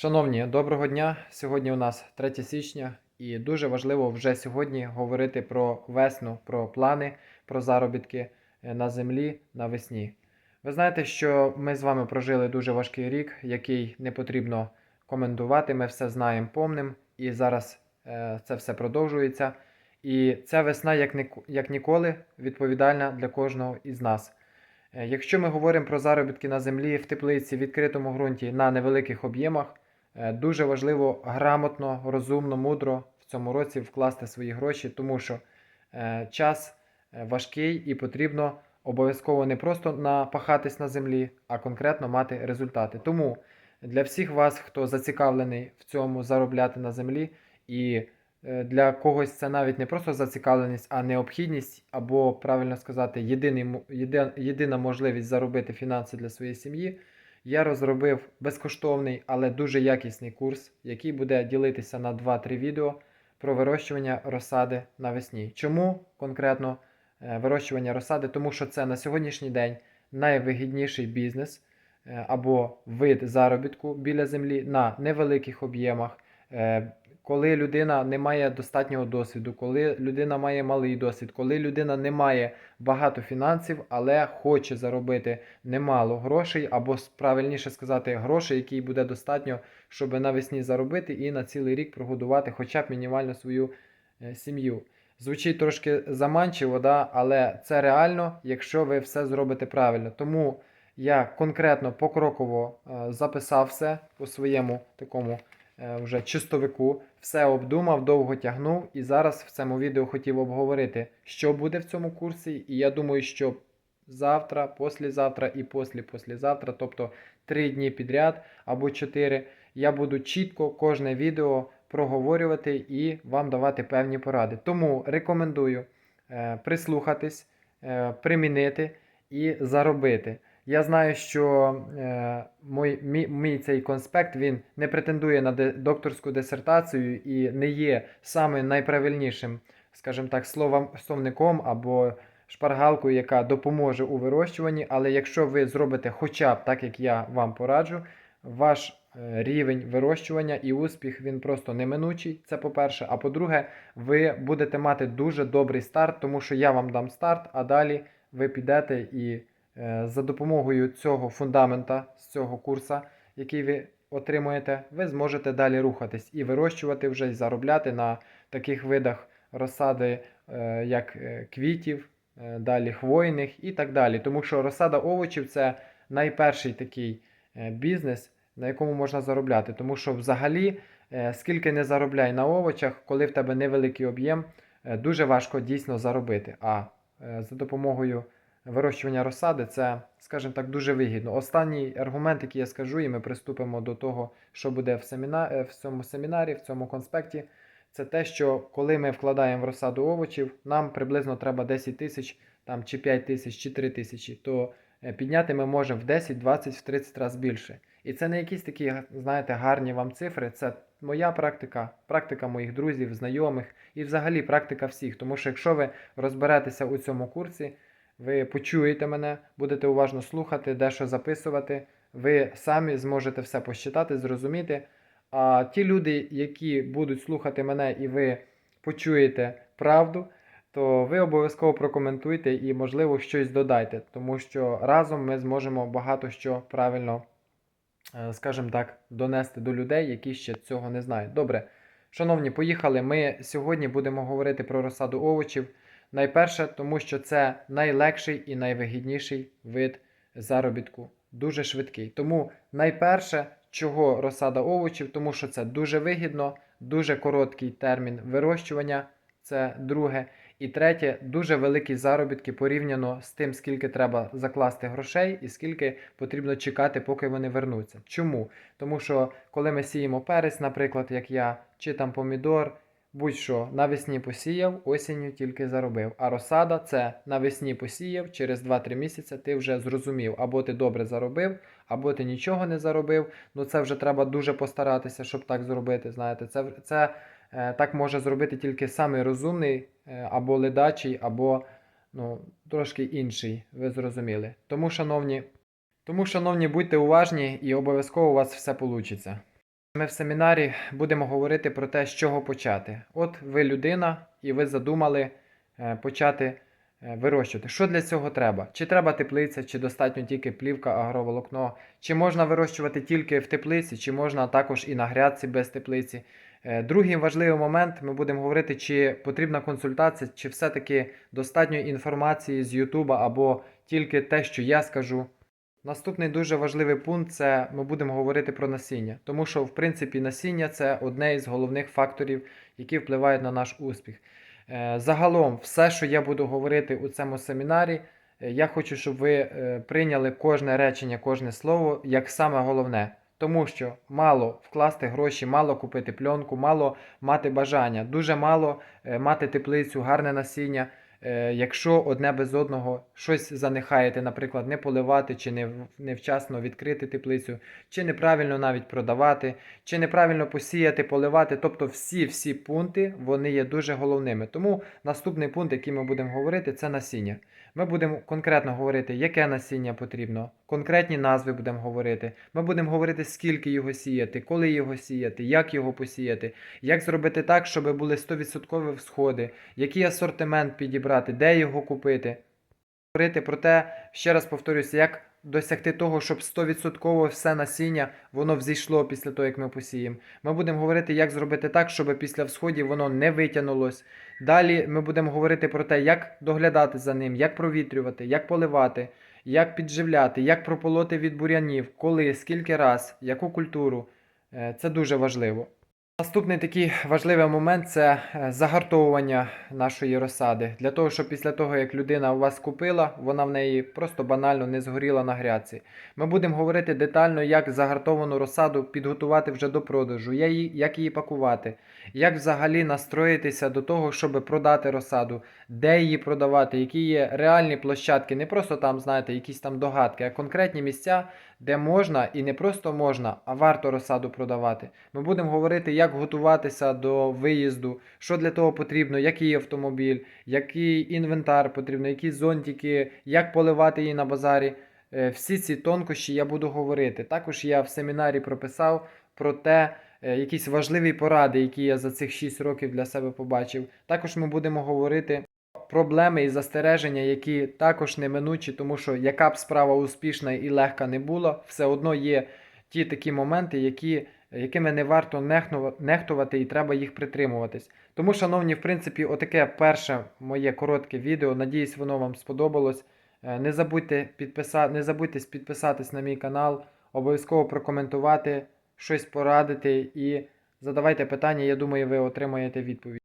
Шановні, доброго дня! Сьогодні у нас 3 січня, і дуже важливо вже сьогодні говорити про весну, про плани, про заробітки е, на землі навесні. Ви знаєте, що ми з вами прожили дуже важкий рік, який не потрібно коментувати. Ми все знаємо повним, і зараз е, це все продовжується. І ця весна, як, як ніколи, відповідальна для кожного із нас. Е, Якщо ми говоримо про заробітки на землі в теплиці, в відкритому ґрунті на невеликих об'ємах, дуже важливо грамотно, розумно, мудро в цьому році вкласти свої гроші, тому що е, час е, важкий і потрібно обов'язково не просто напахатись на землі, а конкретно мати результати. Тому для всіх вас, хто зацікавлений в цьому заробляти на землі, і е, для когось це навіть не просто зацікавленість, а необхідність, або правильно сказати, єдиний, єдина можливість заробити фінанси для своєї сім'ї. Я розробив безкоштовний, але дуже якісний курс, який буде ділитися на 2-3 відео про вирощування розсади навесні. Чому конкретно е, вирощування розсади? Тому що це на сьогоднішній день найвигідніший бізнес е, або вид заробітку біля землі на невеликих об'ємах. Коли людина не має достатнього досвіду, коли людина має малий досвід, коли людина не має багато фінансів, але хоче заробити немало грошей, або правильніше сказати, грошей, які буде достатньо, щоб навесні заробити і на цілий рік прогодувати хоча б мінімально свою е, сім'ю. Звучить трошки заманчиво, да? але це реально, якщо ви все зробите правильно. Тому я конкретно покроково е, записав все у своєму такому вже чистовику, все обдумав, довго тягнув, і зараз в цьому відео хотів обговорити, що буде в цьому курсі. І я думаю, що завтра, послезавтра і послі-послезавтра, тобто три дні підряд або чотири, я буду чітко кожне відео проговорювати і вам давати певні поради. Тому рекомендую е, прислухатись, е, примінити і заробити. Я знаю, що е, мій, мій, мій цей конспект він не претендує на докторську дисертацію і не є саме найправильнішим, скажімо так, словом, словником або шпаргалкою, яка допоможе у вирощуванні. Але якщо ви зробите хоча б так, як я вам пораджу, ваш е, рівень вирощування і успіх він просто неминучий. Це по-перше. А по-друге, ви будете мати дуже добрий старт, тому що я вам дам старт, а далі ви підете і за допомогою цього фундамента з цього курсу, який ви отримуєте, ви зможете далі рухатись і вирощувати вже і заробляти на таких видах розсади, е, як е, квітів, е, далі хвойних і так далі. Тому що розсада овочів це найперший такий е, бізнес, на якому можна заробляти. Тому що взагалі, е, скільки не заробляй на овочах, коли в тебе невеликий об'єм, е, дуже важко дійсно заробити. А е, за допомогою вирощування розсади це, скажімо так, дуже вигідно. Останній аргумент, який я скажу, і ми приступимо до того, що буде в, семіна... е, в цьому семінарі, в цьому конспекті. Це те, що коли ми вкладаємо в розсаду овочів, нам приблизно треба 10 тисяч там, чи 5 тисяч, чи 3 тисячі, то е, підняти ми можемо в 10, 20, в 30 разів більше. І це не якісь такі, знаєте, гарні вам цифри. Це моя практика, практика моїх друзів, знайомих і взагалі практика всіх. Тому що якщо ви розберетеся у цьому курсі, ви почуєте мене, будете уважно слухати, дещо записувати, ви самі зможете все посчитати, зрозуміти. А ті люди, які будуть слухати мене і ви почуєте правду, то ви обов'язково прокоментуйте і, можливо, щось додайте, тому що разом ми зможемо багато що правильно, е, скажімо так, донести до людей, які ще цього не знають. Добре, шановні, поїхали. Ми сьогодні будемо говорити про розсаду овочів. Найперше, тому що це найлегший і найвигідніший вид заробітку, дуже швидкий. Тому найперше, чого розсада овочів, тому що це дуже вигідно, дуже короткий термін вирощування. Це друге. І третє, дуже великі заробітки порівняно з тим, скільки треба закласти грошей і скільки потрібно чекати, поки вони вернуться. Чому? Тому що коли ми сіємо перець, наприклад, як я, чи там помідор, будь-що навесні посіяв, осінню тільки заробив. А розсада це навесні посіяв, через 2-3 місяці ти вже зрозумів, або ти добре заробив, або ти нічого не заробив. Ну це вже треба дуже постаратися, щоб так зробити. Знаєте, це, це е, так може зробити тільки самий розумний, е, або ледачий, або ну, трошки інший. Ви зрозуміли. Тому, шановні, тому, шановні, будьте уважні і обов'язково у вас все вийде. Ми в семінарі будемо говорити про те, з чого почати. От ви людина, і ви задумали е, почати е, вирощувати. Що для цього треба? Чи треба теплиця, чи достатньо тільки плівка, агроволокно, чи можна вирощувати тільки в теплиці, чи можна також і на грядці без теплиці. Е, Другий важливий момент ми будемо говорити, чи потрібна консультація, чи все-таки достатньо інформації з Ютуба або тільки те, що я скажу. Наступний дуже важливий пункт це ми будемо говорити про насіння, тому що в принципі насіння це одне із головних факторів, які впливають на наш успіх. Е, Загалом, все, що я буду говорити у цьому семінарі, е, я хочу, щоб ви е, прийняли кожне речення, кожне слово як саме головне. Тому що мало вкласти гроші, мало купити пленку, мало мати бажання, дуже мало мати теплицю, гарне насіння. Е, Якщо одне без одного щось занехаєте, наприклад, не поливати, чи не невчасно відкрити теплицю, чи неправильно навіть продавати, чи неправильно посіяти, поливати. Тобто всі всі пункти вони є дуже головними. Тому наступний пункт, який ми будемо говорити, це насіння. Ми будемо конкретно говорити, яке насіння потрібно, конкретні назви будемо говорити. Ми будемо говорити, скільки його сіяти, коли його сіяти, як його посіяти, як зробити так, щоб були 100% всходи, який асортимент підібрати, де його купити. Говорити про те, ще раз повторюся, як досягти того, щоб 100% все насіння воно взійшло після того, як ми посіємо. Ми будемо говорити, як зробити так, щоб після всходів воно не витягнулось. Далі ми будемо говорити про те, як доглядати за ним, як провітрювати, як поливати, як підживляти, як прополоти від бур'янів, коли, скільки раз, яку культуру. Е, Це дуже важливо. Наступний такий важливий момент це е, загартовування нашої розсади. Для того, щоб після того, як людина у вас купила, вона в неї просто банально не згоріла на грядці. Ми будемо говорити детально, як загартовану розсаду підготувати вже до продажу, як її пакувати, як взагалі настроїтися до того, щоб продати розсаду, де її продавати, які є реальні площадки, не просто там, знаєте, якісь там догадки, а конкретні місця, де можна і не просто можна, а варто розсаду продавати. Ми будемо говорити, як готуватися до виїзду, що для того потрібно, який автомобіль, який інвентар потрібно, які зонтики, як поливати її на базарі. Е, Всі ці тонкощі я буду говорити. Також я в семінарі прописав про те, якісь важливі поради, які я за цих 6 років для себе побачив. Також ми будемо говорити проблеми і застереження, які також неминучі, тому що яка б справа успішна і легка не була, все одно є ті такі моменти, які, якими не варто нехтувати і треба їх притримуватись. Тому, шановні, в принципі, отаке перше моє коротке відео. Надіюсь, воно вам сподобалось. Е, Не забудьте, підписа... не забудьте підписатись на мій канал, обов'язково прокоментувати, щось порадити і задавайте питання. Я думаю, ви отримаєте відповідь.